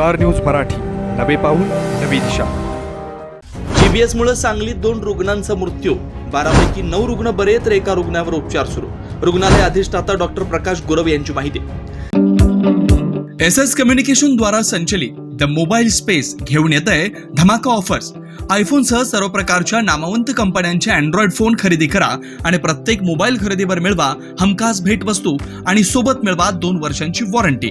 Star news Marathi. नवे पाऊल नवी दिशा. जीबीएस मुळे सांगलीत दोन रुग्णांचा मृत्यू. बारापैकी नऊ रुग्ण बरे तर एका रुग्णावर उपचार सुरू. रुग्णालय अधिष्ठाता डॉक्टर प्रकाश गुरव यांची माहिती. एस एस कम्युनिकेशन द्वारा संचलित द मोबाईल स्पेस घेऊन येत आहे धमाका ऑफर्स. आयफोन सह सर्व प्रकारच्या नामवंत कंपन्यांचे अँड्रॉइड फोन खरेदी करा आणि प्रत्येक मोबाईल खरेदीवर मिळवा हमखास भेटवस्तू आणि सोबत मिळवा दोन वर्षांची वॉरंटी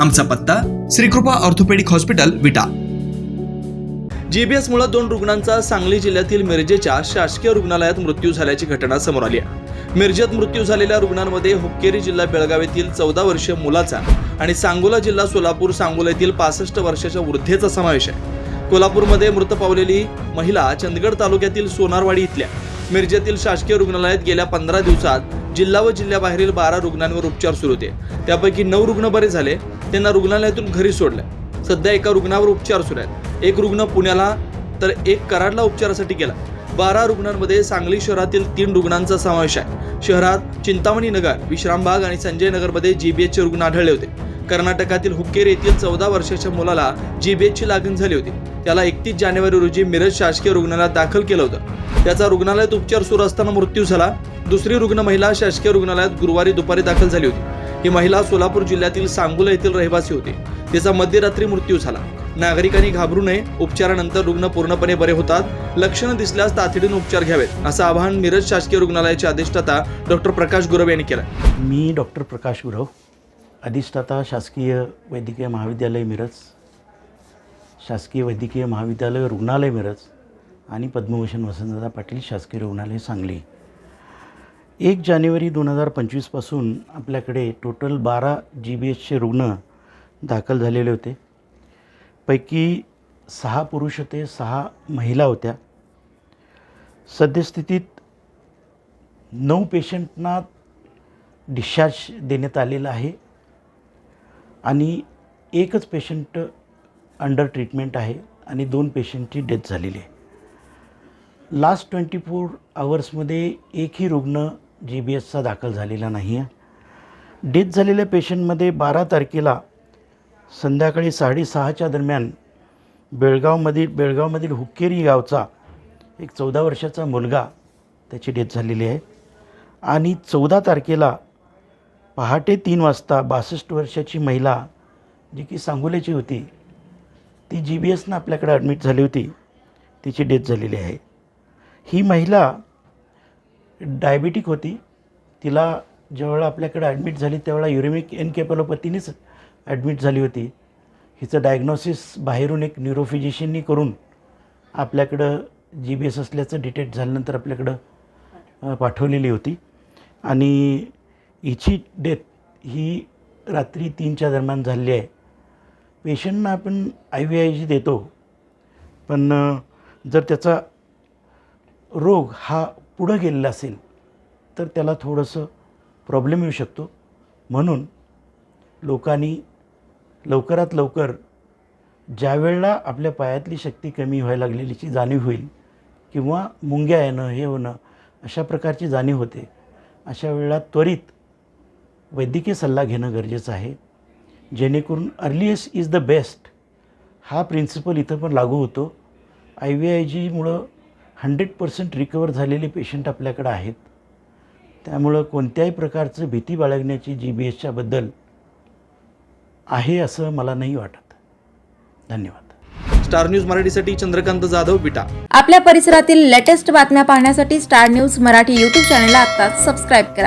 आमचा पत्ता Shrikripa orthopaedic hospital Vita. GBS मुळे दोन रुग्णांचा सांगली जिल्ह्यातील मिरजेच्या शासकीय रुग्णालयात मृत्यू झाल्याची घटना समोर आली आहे. मिरजेत मृत्यू झालेल्या रुग्णांमध्ये हुक्केरी जिल्हा बेळगाव येथील चौदा वर्षीय मुलाचा आणि सांगोला जिल्हा सोलापूर सांगोला येथील पासष्ट वर्षाच्या वृद्धेचा समावेश आहे. कोल्हापूरमध्ये मृत पावलेली महिला चंदगड तालुक्यातील सोनारवाडी इथल्या मिरजेतील शासकीय रुग्णालयात गेल्या पंधरा दिवसात जिल्हा व जिल्ह्याबाहेरील बारा रुग्णांवर उपचार सुरू होते. त्यापैकी नऊ रुग्ण बरे झाले. त्यांना रुग्णालयातून घरी सोडले. सध्या एका रुग्णावर उपचार सुरू आहेत. एक रुग्ण पुण्याला तर एक कराडला उपचारासाठी गेला. बारा रुग्णांमध्ये सांगली शहरातील तीन रुग्णांचा समावेश आहे. शहरात चिंतामणी नगर विश्रामबाग आणि संजय नगरमध्ये जीबीएचचे रुग्ण आढळले होते. कर्नाटकातील हुक्केर येथील चौदा वर्षाच्या मुलाला जीबीएचची लागण झाली होती. त्याला एकतीस जानेवारी रोजी मिरज शासकीय रुग्णालयात दाखल केलं होतं. त्याचा रुग्णालयात उपचार सुरू असताना मृत्यू झाला. दुसरी रुग्ण महिला शासकीय रुग्णालयात गुरुवारी दुपारी दाखल झाली होती. ही महिला सोलापूर जिल्ह्यातील सांगोला येथील रहिवासी होती. तिचा मध्यरात्री मृत्यू झाला. नागरिकांनी घाबरू नये. उपचारानंतर रुग्ण पूर्णपणे बरे होतात. लक्षणं दिसल्यास तातडीने उपचार घ्यावेत असं आवाहन मिरज शासकीय रुग्णालयाचे अधिष्ठाता डॉक्टर प्रकाश गुरव यांनी केलं. मी डॉक्टर प्रकाश गुरव अधिष्ठाता शासकीय वैद्यकीय महाविद्यालय मिरज शासकीय वैद्यकीय महाविद्यालय रुग्णालय मिरज आणि पद्मभूषण वसंतदादा पाटील शासकीय रुग्णालय सांगली. एक जानेवारी दोन हजार पंचवीसपासून आपल्याकडे टोटल बारा जी बी एचचे रुग्ण दाखल झालेले होते. पैकी सहा पुरुष होते सहा महिला होत्या. सद्यस्थितीत नऊ पेशंटना डिस्चार्ज देण्यात आलेला आहे. आणि एकच पेशंट अंडर ट्रीटमेंट आहे आणि दोन पेशंटची डेथ झालेली आहे. लास्ट ट्वेंटी फोर आवर्समध्ये एकही रुग्ण जी बी एसचा दाखल झालेला नाही आहे डेथ झालेल्या पेशंटमध्ये बारा तारखेला संध्याकाळी साडेसहाच्या दरम्यान बेळगावमधील बेळगावमधील हुक्केरी गावचा एक चौदा वर्षाचा मुलगा त्याची डेथ झालेली आहे. आणि चौदा तारखेला पहाटे तीन वाजता बासष्ट वर्षाची महिला जी की सांगोल्याची होती ती जी बी एसनं आपल्याकडे ॲडमिट झाली होती. तिची डेथ झालेली आहे. ही महिला डायबिटिक होती. तिला ज्यावेळेला आपल्याकडे ॲडमिट झाली त्यावेळेला युरेमिक एनकेपलोपतीनेच ॲडमिट झाली होती. हिचं डायग्नॉसिस बाहेरून एक न्यूरोफिजिशियननी करून आपल्याकडं जी बी एस असल्याचं डिटेक्ट झाल्यानंतर आपल्याकडं पाठवलेली होती. आणि हिची डेथ ही रात्री तीनच्या दरम्यान झालेली आहे. पेशंटना आपण आय व्ही आय जी देतो. पण जर त्याचा रोग हा पुढं गेलेला असेल तर त्याला थोडंसं प्रॉब्लेम येऊ शकतो. म्हणून लोकांनी लवकरात लवकर ज्या वेळेला आपल्या पायातली शक्ती कमी व्हायला लागलेलीची जाणीव होईल किंवा मुंग्या येणं हे होणं अशा प्रकारची जाणीव होते. अशा वेळेला त्वरित वैद्यकीय सल्ला घेणं गरजेचं आहे. जेणेकरून अर्लिएस्ट इज द बेस्ट हा प्रिन्सिपल इथं पण लागू होतो. आय व्ही आय जीमुळं हंड्रेड पर्सेंट रिकवर झालेले पेशंट आपल्याकडं आहेत. त्यामुळं कोणत्याही प्रकारचं भीती बाळगण्याची जी बी एसच्याबद्दल आहे असं मला नाही वाटत. धन्यवाद. स्टार न्यूज मराठीसाठी चंद्रकांत जाधव विटा. आपल्या परिसरातील लेटेस्ट बातम्या पाहण्यासाठी स्टार न्यूज मराठी यूट्यूब चॅनलला आता सबस्क्राईब करा.